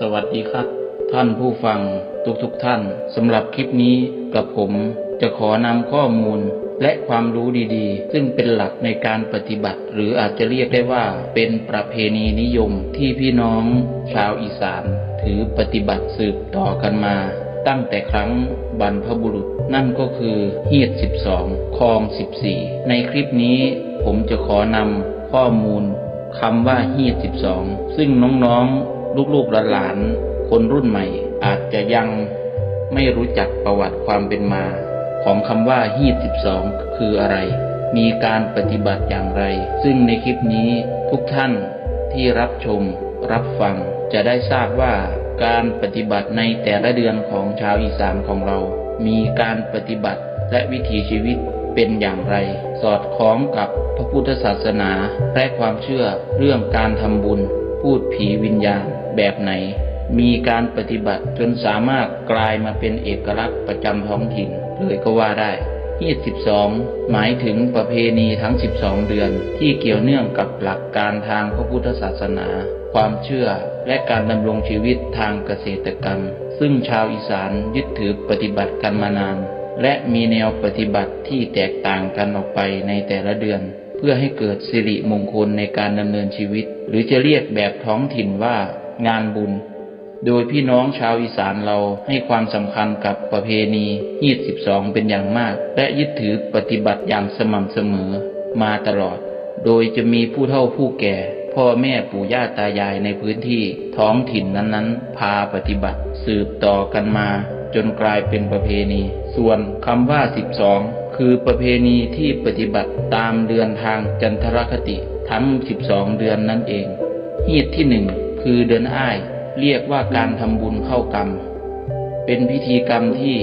สวัสดีครับ ท่านผู้ฟังทุกทุกท่านสำหรับคลิปนี้กับผมจะขอนำข้อมูลและความรู้ดีๆ ซึ่งเป็นหลักในการปฏิบัติ หรืออาจจะเรียกได้ว่าเป็นประเพณีนิยมที่พี่น้องชาวอีสาน ถือปฏิบัติสืบต่อกันมา ตั้งแต่ครั้งบรรพบุรุษ นั่นก็คือเฮียด 12 คลอง 14 ในคลิปนี้ผมจะขอนำข้อมูลคำว่าเฮียด 12 ซึ่งน้องๆ ลูกๆหลานๆคนรุ่นใหม่ อาจจะยังไม่รู้จักประวัติความเป็นมา ของคำว่าฮีด12 คืออะไร มีการปฏิบัติอย่างไร ซึ่งในคลิปนี้ทุกท่านที่รับชมรับฟัง จะได้ทราบว่าการปฏิบัติในแต่ละเดือนของชาวอีสานของเรา มีการปฏิบัติและวิถีชีวิตเป็นอย่างไร สอดคล้องกับพระพุทธศาสนาและความเชื่อเรื่องการทำบุญ พูดผีวิญญาณ แบบไหน มีการปฏิบัติจนสามารถกลายมาเป็นเอกลักษณ์ประจำท้องถิ่นเลยก็ว่าได้ฮีด12 หมายถึงประเพณีทั้ง 12 เดือน ที่เกี่ยวเนื่องกับหลักการทางพระพุทธศาสนา ความเชื่อและการดำรงชีวิตทางเกษตรกรรม ซึ่งชาวอีสานยึดถือปฏิบัติกันมานาน และมีแนวปฏิบัติที่แตกต่างกันออกไปในแต่ละเดือน เพื่อให้เกิดสิริมงคลในการดำเนินชีวิต หรือจะเรียกแบบท้องถิ่นว่า งานบุญ โดยพี่น้องชาวอีสานเราให้ความสำคัญกับประเพณีฮีด12เป็นอย่างมาก และยึดถือปฏิบัติอย่างสม่ำเสมอมาตลอด โดยจะมีผู้เฒ่าผู้แก่ พ่อแม่ปู่ย่าตายายในพื้นที่ท้องถิ่นนั้นๆ พาปฏิบัติ สืบต่อกันมา จนกลายเป็นประเพณี ส่วนคำว่า12คือประเพณีที่ปฏิบัติตามเดือนทางจันทรคติทั้ง 12 เดือนนั่นเองฮีดที่หนึ่ง คือเดือนอ้าย เรียกว่าการทำบุญเข้ากรรม เป็นพิธีกรรมที่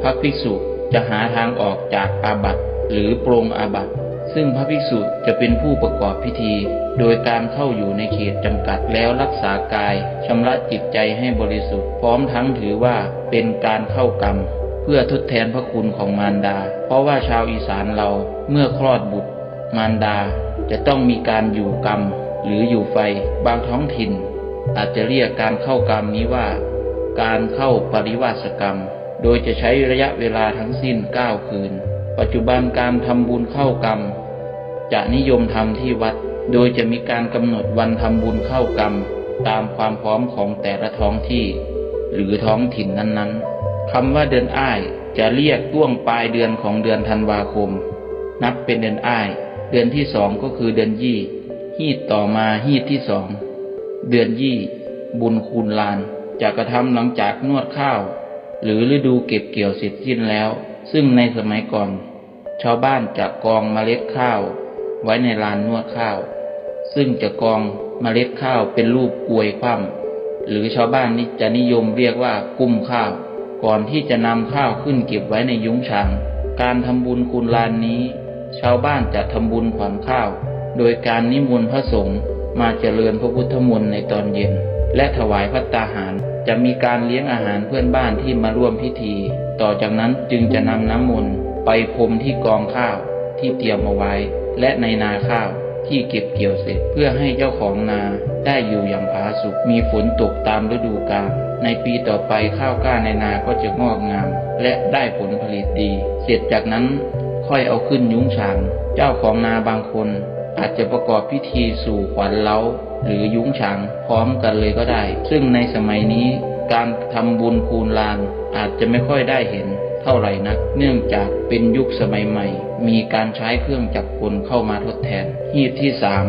พระภิกษุจะหาทางออกจากอาบัติหรือปรงอาบัติซึ่งพระภิกษุจะเป็นผู้ประกอบพิธี โดยการเข้าอยู่ในเขตจำกัดแล้วรักษากายชำระจิตใจให้บริสุทธิ์ พร้อมทั้งถือว่าเป็นการเข้ากรรม เพื่อทดแทนพระคุณของมารดา เพราะว่าชาวอีสานเราเมื่อคลอดบุตร มารดาจะต้องมีการอยู่กรรม หรืออยู่ไฟ บางท้องถิ่น อาจจะเรียกการเข้ากรรมนี้ว่า การเข้าปริวาสกรรม โดยจะใช้ระยะเวลาทั้งสิ้น 9 คืน ปัจจุบันการทำบุญเข้ากรรม จะนิยมทำที่วัด โดยจะมีการกำหนดวันทำบุญเข้ากรรม ตามความพร้อมของแต่ละท้องที่ หรือท้องถิ่นนั้นๆคำว่าเดือนอ้ายจะเรียกช่วงปลายเดือนของเดือนธันวาคม นับเป็นเดือนอ้าย เดือนที่สองก็คือเดือนยี่ ฮีดต่อมาฮีดที่สอง เดือนยี่ บุญคูณลานจะกระทำหลังจากนวดข้าว หรือฤดูเก็บเกี่ยวเสร็จสิ้นแล้ว ซึ่งในสมัยก่อน ชาวบ้านจะกองเมล็ดข้าว ไว้ในลานนวดข้าว ซึ่งจะกองเมล็ดข้าวเป็นรูปกลวยคว่ำหรือชาวบ้านนี่จะนิยมเรียกว่ากุ้มข้าว ก่อนที่จะนำข้าวขึ้นเก็บไว้ในยุ้งฉางการทำบุญคูณลานนี้ ชาวบ้านจะทำบุญขวัญข้าว โดยการนิมนต์พระสงฆ์ มาเจริญพระพุทธมนต์ในตอนเย็น และถวายพัตตาหาร จะมีการเลี้ยงอาหารเพื่อนบ้านที่มาร่วมพิธี ต่อจากนั้นจึงจะนำน้ำมนต์ไปพรมที่กองข้าวที่เตรียมเอาไว้ และในนาข้าวที่เก็บเกี่ยวเสร็จเพื่อให้เจ้าของนาได้อยู่อย่างผาสุกมีฝนตกตามฤดูกาลในปีต่อไปข้าวกล้าในนาก็จะงอกงาม และได้ผลผลิตดี เสร็จจากนั้นค่อยเอาขึ้นยุ้งฉางเจ้าของนาบางคน อาจจะประกอบพิธีสู่ขวัญเล้าหรือยุ้งฉางพร้อมกันเลยก็ได้ ซึ่งในสมัยนี้การทำบุญคูณลานอาจจะไม่ค่อยได้เห็นเท่าไหร่นัก เนื่องจากเป็นยุคสมัยใหม่ มีการใช้เครื่องจักรกลเข้ามาทดแทนฮีบที่สาม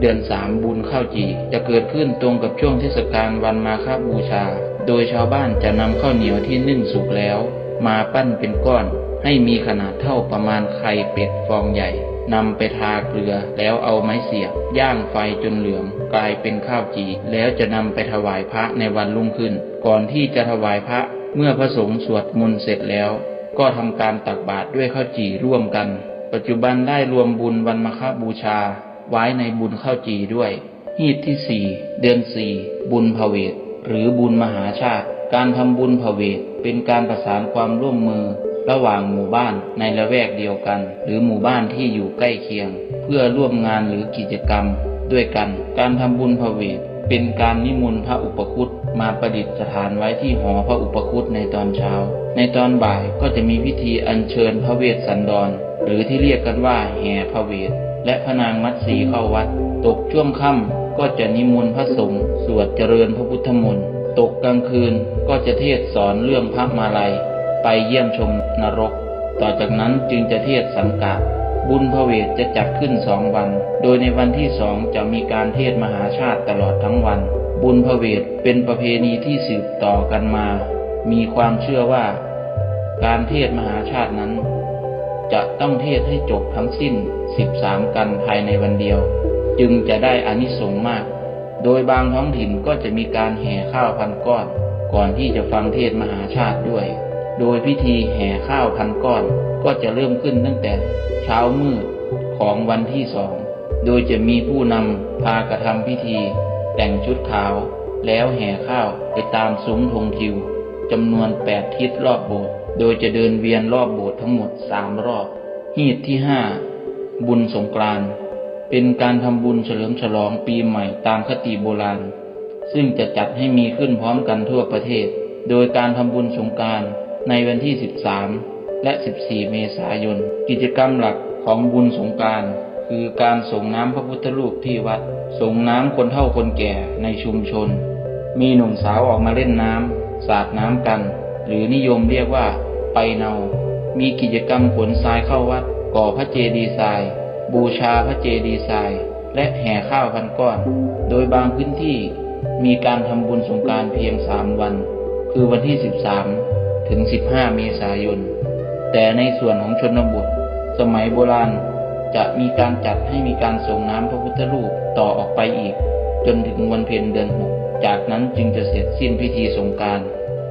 เดือนสามบุญข้าวจี จะเกิดขึ้นตรงกับช่วงเทศกาลวันมาฆบูชา โดยชาวบ้านจะนำข้าวเหนียวที่นึ่งสุกแล้ว มาปั้นเป็นก้อน ให้มีขนาดเท่าประมาณไข่เป็ดฟองใหญ่ นำไปทาเกลือแล้วเอาไม้เสียบ ย่างไฟจนเหลือง กลายเป็นข้าวจี แล้วจะนำไปถวายพระในวันรุ่งขึ้น ก่อนที่จะถวายพระเมื่อพระสงฆ์สวดมนต์เสร็จแล้ว ก็ทำการตักบาตรด้วยข้าวจีร่วมกัน ปัจจุบันได้รวมบุญวันมาฆบูชา ไว้ในบุญข้าวจีด้วยฮีตที่สี่เดือนสี่บุญพเวทหรือบุญมหาชาติ การทำบุญพเวทเป็นการประสานความร่วมมือ ระหว่างหมู่บ้านในละแวกเดียวกัน หรือหมู่บ้านที่อยู่ใกล้เคียง เพื่อร่วมงานหรือกิจกรรม ด้วยกัน การทำบุญพระเวทเป็นการนิมนต์พระอุปคุตมาประดิษฐานไว้ที่หอพระอุปคุตในตอนเช้า ในตอนบ่ายก็จะมีพิธีอัญเชิญพระเวสสันดร หรือที่เรียกกันว่าแห่พระเวทและพระนางมัตสีเข้าวัด ตกช่วงค่ำก็จะนิมนต์พระสงฆ์สวดเจริญพระพุทธมนต์ ตกกลางคืนก็จะเทศสอนเรื่องพระมาลัย ไปเยี่ยมชมนรก ต่อจากนั้นจึงจะเทศสังกาบุญพระเวทจะจัดขึ้นสองวัน โดยในวันที่สองจะมีการเทศมหาชาติตลอดทั้งวัน บุญพระเวทเป็นประเพณีที่สืบต่อกันมา มีความเชื่อว่า การเทศมหาชาตินั้น จะต้องเทศให้จบทั้งสิ้น 13 กันภายในวันเดียว จึงจะได้อานิสงส์มาก โดยบางท้องถิ่นก็จะมีการแห่ข้าวพันก้อน ก่อนที่จะฟังเทศมหาชาติด้วย โดยพิธีแห่ข้าวพันก้อนก็จะเริ่มขึ้นตั้งแต่เช้ามืดของวันที่สอง โดยจะมีผู้นำพากระทำพิธี แต่งชุดขาว แล้วแห่ข้าวไปตามซุ้มธงทิวจำนวนแปดทิศรอบโบสถ์โดยจะเดินเวียนรอบโบสถ์ทั้งหมดสามรอบหีดที่ห้าบุญสงกรานต์เป็นการทำบุญเฉลิมฉลองปีใหม่ตามคติโบราณ ซึ่งจะจัดให้มีขึ้นพร้อมกันทั่วประเทศ โดยการทำบุญสงกราร ในวันที่ 13 และ 14 เมษายน กิจกรรมหลักของบุญสงการคือการส่งน้ำพระพุทธรูปที่วัด ส่งน้ำคนเฒ่าคนแก่ในชุมชน มีหนุ่มสาวออกมาเล่นน้ำสาดน้ำกัน หรือนิยมเรียกว่าไปเนา มีกิจกรรมขนทรายเข้าวัด ก่อพระเจดีย์ทราย บูชาพระเจดีย์ทราย และแห่ข้าวพันก้อน โดยบางพื้นที่มีการทำบุญสงการเพียงสามวัน คือวันที่ 13 ถึง 15 เมษายน แต่ในส่วนของชนบท สมัยโบราณจะมีการจัดให้มีการส่งน้ำพระพุทธรูปต่อออกไปอีก จนถึงวันเพ็ญเดือนหกจากนั้นจึงจะเสร็จสิ้นพิธีสงการ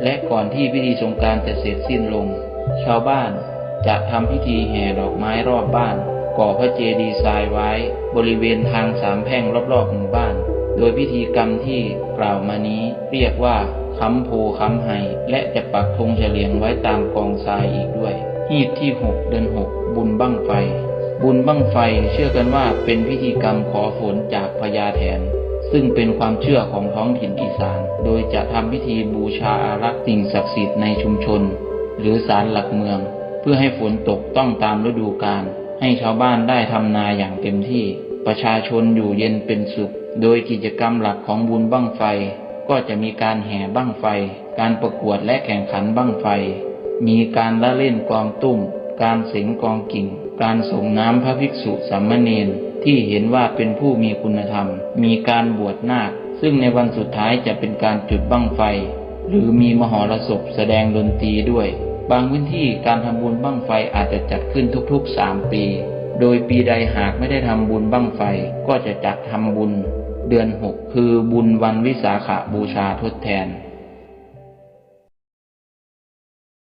และก่อนที่พิธีสงการจะเสร็จสิ้นลง ชาวบ้านจะทำพิธีแห่ดอกไม้รอบบ้าน ก่อพระเจดีย์ทรายไว้ บริเวณทางสามแพร่งรอบๆหมู่บ้าน โดยพิธีกรรมที่กล่าวมานี้เรียกว่าค้ำโพค้ำไฮและจะปักธงเฉลียงไว้ตามกองทรายอีกด้วย หีบที่ 6 เดือน 6 บุญบั้งไฟ บุญบั้งไฟเชื่อกันว่าเป็นพิธีกรรมขอฝนจากพญาแถน ซึ่งเป็นความเชื่อของท้องถิ่นอีสาน โดยจะทำพิธีบูชาอารักษ์สิ่งศักดิ์สิทธิ์ในชุมชน หรือศาลหลักเมือง เพื่อให้ฝนตกต้องตามฤดูกาลให้ชาวบ้านได้ทำนาอย่างเต็มที่ ประชาชนอยู่เย็นเป็นสุข โดยกิจกรรมหลักของบุญบั้งไฟ ก็จะมีการแห่บั้งไฟ การประกวดและแข่งขันบั้งไฟ มีการละเล่นกองตุ้ม การเสงกองกิ่ง การส่งน้ำพระภิกษุสามเณรที่เห็นว่าเป็นผู้มีคุณธรรม มีการบวชนาค ซึ่งในวันสุดท้ายจะเป็นการจุดบั้งไฟ หรือมีมหรสพแสดงดนตรีด้วย บางพื้นที่การทำบุญบั้งไฟอาจจะจัดขึ้นทุกๆ 3 ปี โดยปีใดหากไม่ได้ทำบุญบั้งไฟก็จะจัดทำบุญ เดือน6คือบุญวันวิสาขบูชาทดแทน